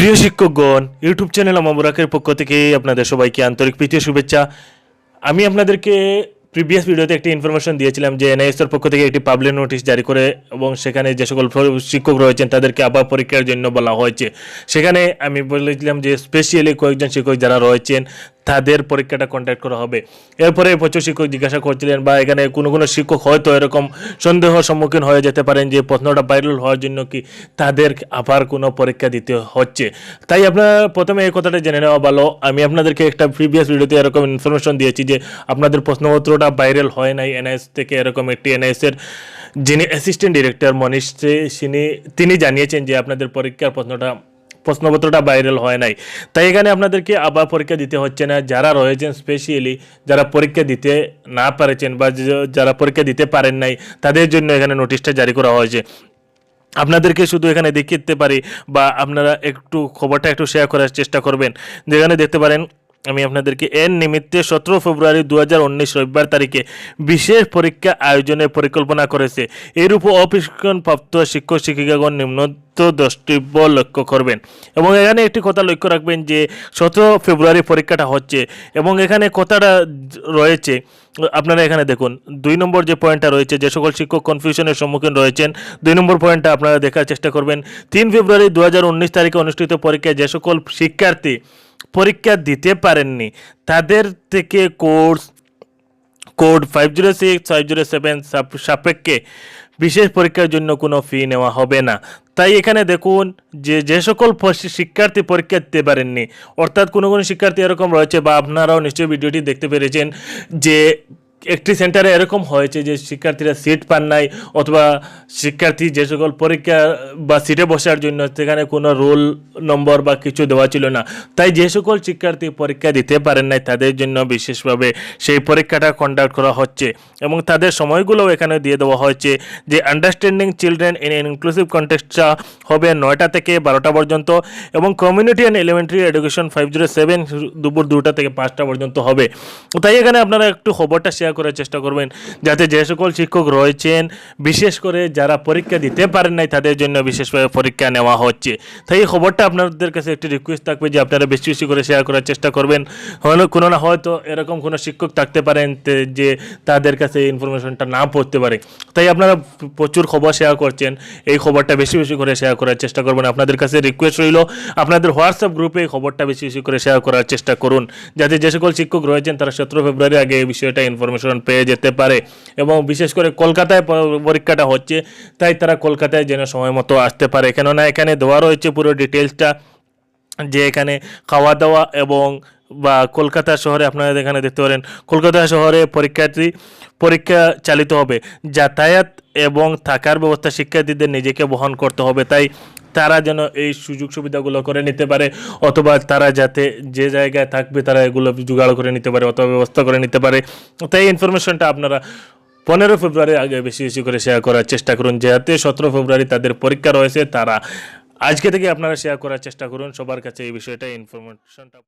প্রিয় শিক্ষকগণ, YouTube channel আমাবুরাকের পক্ষ থেকে আপনাদের সবাইকে আন্তরিক প্রীতীয় শুভেচ্ছা। আমি আপনাদেরকে প্রিভিয়াস ভিডিওতে একটি ইনফরমেশন দিয়েছিলাম যে এনআইএসের পক্ষ থেকে একটি পাবলিক নোটিশ জারি করে এবং সেখানে যে সকল শিক্ষক রয়েছেন, তাদেরকে আবার পরীক্ষার জন্য বলা হয়েছে। সেখানে আমি বলেছিলাম যে স্পেশালি কয়েকজন শিক্ষক যারা রয়েছেন তাদের পরীক্ষাটা কন্ডাক্ট করা হবে। এরপরে প্রচুর শিক্ষক জিজ্ঞাসা করছিলেন, বা এখানে কোনো কোনো শিক্ষক হয়তো এরকম সন্দেহর সম্মুখীন হয়ে যেতে পারেন যে প্রশ্নটা ভাইরাল হওয়ার জন্য কি তাদের আবার কোনো পরীক্ষা দিতে হচ্ছে। তাই আপনারা প্রথমে এই কথাটা জেনে নেওয়া ভালো। আমি আপনাদেরকে একটা প্রিভিয়াস ভিডিওতে এরকম ইনফরমেশন দিয়েছি যে আপনাদের প্রশ্নপত্রটা ভাইরাল হয় নাই এনআইএস থেকে এরকম একটি এনআইএস এর যিনি অ্যাসিস্ট্যান্ট ডিরেক্টর মনীষ তিনি জানিয়েছেন যে আপনাদের পরীক্ষার প্রশ্নটা প্রশ্নপত্রটা ভাইরাল হয় নাই। তাই এখানে আপনাদেরকে আবার পরীক্ষা দিতে হচ্ছে না। যারা রয়েছেন স্পেশিয়ালি যারা পরীক্ষা দিতে না পারেছেন বা যারা পরীক্ষা দিতে পারেন নাই, তাদের জন্য এখানে নোটিশটা জারি করা হয়েছে। আপনাদেরকে শুধু এখানে দেখিতে পারি বা আপনারা একটু খবরটা একটু শেয়ার করার চেষ্টা করবেন। যেখানে দেখতে পারেন আমি আপনাদেরকে এর নিমিত্তে সতেরো ফেব্রুয়ারি দু হাজার উনিশ রবিবার তারিখে বিশেষ পরীক্ষা আয়োজনের পরিকল্পনা করেছে। এর উপর অপ্রশিক্ষণপ্রাপ্ত শিক্ষক, শিক্ষিকাগণ নিম্নত দ্রষ্টব্য লক্ষ্য করবেন। এবং এখানে একটি কথা লক্ষ্য রাখবেন যে, সতেরো ফেব্রুয়ারি পরীক্ষাটা হচ্ছে এবং এখানে কথাটা রয়েছে, আপনারা এখানে দেখুন, দুই নম্বর যে পয়েন্টটা রয়েছে, যে সকল শিক্ষক কনফিউশনের সম্মুখীন রয়েছেন, দুই নম্বর পয়েন্টটা আপনারা দেখার চেষ্টা করবেন। তিন ফেব্রুয়ারি দু হাজার উনিশ তারিখে অনুষ্ঠিত পরীক্ষায় যে সকল শিক্ষার্থী পরীক্ষা দিতে পারেননি। তাদের থেকে course, code five zero six five zero seven সাপেক্ষে বিশেষ পরীক্ষার জন্য কোনো ফি নেওয়া হবে না। তাই এখানে দেখুন যে যে সকল শিক্ষার্থী পরীক্ষা দিতে পারেননি। অর্থাৎ কোনো কোনো শিক্ষার্থী এরকম রয়েছে বা আপনারাও নিশ্চয়ই ভিডিওটি দেখতে পেরেছেন যে একটি সেন্টারে এরকম হয়েছে যে শিক্ষার্থীরা সিট পান নাই অথবা শিক্ষার্থী যে সকল পরীক্ষা বা সিটে বসার জন্য সেখানে কোনো রোল নম্বর বা কিছু দেওয়া ছিল না। তাই যে সকল শিক্ষার্থী পরীক্ষা দিতে পারেন নাই, তাদের জন্য বিশেষভাবে সেই পরীক্ষাটা কন্ডাক্ট করা হচ্ছে এবং তাদের সময়গুলোও এখানে দিয়ে দেওয়া হয়েছে যে আন্ডারস্ট্যান্ডিং চিলড্রেন ইন ইনক্লুসিভ কন্টেক্সটটা হবে নয়টা থেকে বারোটা পর্যন্ত এবং community and elementary education five zero seven দুপুর দুটা থেকে পাঁচটা পর্যন্ত হবে। তাই এখানে আপনারা একটু খবরটা শেয়ার করার চেষ্টা করবেন। যাতে যে সকল শিক্ষক রয়েছেন, বিশেষ করে যারা পরীক্ষা দিতে পারেন নাই, তাদের জন্য বিশেষভাবে পরীক্ষা নেওয়া হচ্ছে। তাই এই খবরটা আপনাদের কাছে একটি রিকোয়েস্ট থাকবে যে আপনারা বেশি বেশি করে শেয়ার করার চেষ্টা করবেন। কোনো না হয়তো এরকম কোনো শিক্ষক থাকতে পারেন যে তাদের কাছে এই ইনফরমেশনটা না পড়তে পারে। তাই আপনারা প্রচুর খবর শেয়ার করছেন। এই খবরটা বেশি বেশি করে শেয়ার করার চেষ্টা করবেন। আপনাদের কাছে রিকোয়েস্ট রইল, আপনাদের হোয়াটসঅ্যাপ গ্রুপে এই খবরটা বেশি বেশি করে শেয়ার করার চেষ্টা করুন। যাতে যে সকল শিক্ষক রয়েছেন, তারা সতেরো ফেব্রুয়ারি আগে এই বিষয়টা ইনফরমেশন পেয়ে যেতে পারে এবং বিশেষ করে কলকাতায় পরীক্ষাটা হচ্ছে, তাই তারা কলকাতায় যেন সময় মতো আসতে পারে। কেননা এখানে দেওয়া রয়েছে পুরো ডিটেলসটা যে এখানে খাওয়া দাওয়া এবং বা কলকাতা শহরে আপনারা এখানে দেখতে পারেন, কলকাতা শহরে পরীক্ষার্থী, পরীক্ষা চালিত হবে। যাতায়াত এবং থাকার ব্যবস্থা শিক্ষার্থীদের নিজেকে বহন করতে হবে। তাই তারা যেন এই সুযোগ সুবিধাগুলো করে নিতে পারে, অথবা তারা যাতে যে জায়গায় থাকবে তারা এগুলো জোগাড় করে নিতে পারে, অথবা ব্যবস্থা করে নিতে পারে। তাই ইনফরমেশনটা আপনারা পনেরো ফেব্রুয়ারি আগে বেশি বেশি করে শেয়ার করার চেষ্টা করুন। যেহেতু সতেরো ফেব্রুয়ারি তাদের পরীক্ষা রয়েছে, তারা আজকে থেকে আপনারা শেয়ার করার চেষ্টা করুন। সবার কাছে এই বিষয়টা ইনফরমেশনটা